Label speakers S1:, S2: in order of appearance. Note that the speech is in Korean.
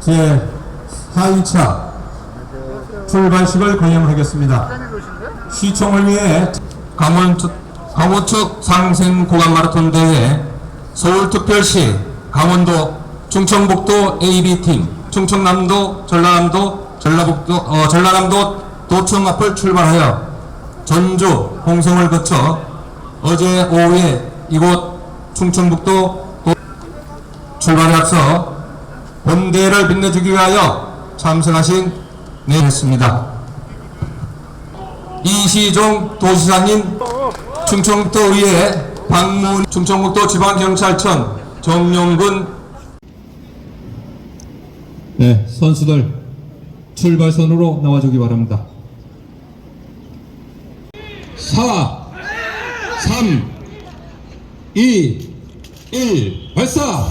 S1: 제 4위차 출발식을 거행하겠습니다. 시청을 위해 강원특 상생고강마라톤 대회 서울특별시 강원도 충청북도 AB팀 충청남도 전라남도 전라북도 어, 전라남도 도청 앞을 출발하여 전주 홍성을 거쳐 어제 오후에 이곳 충청북도 출발에 앞서 본대를 빛내주기 위하여 참석하신 내했습니다. 이시종 도시사님 충청북도 의회 방문 충청북도 지방경찰청 정용근 네 선수들 출발선으로 나와주기 바랍니다. 4 3 2 1 발사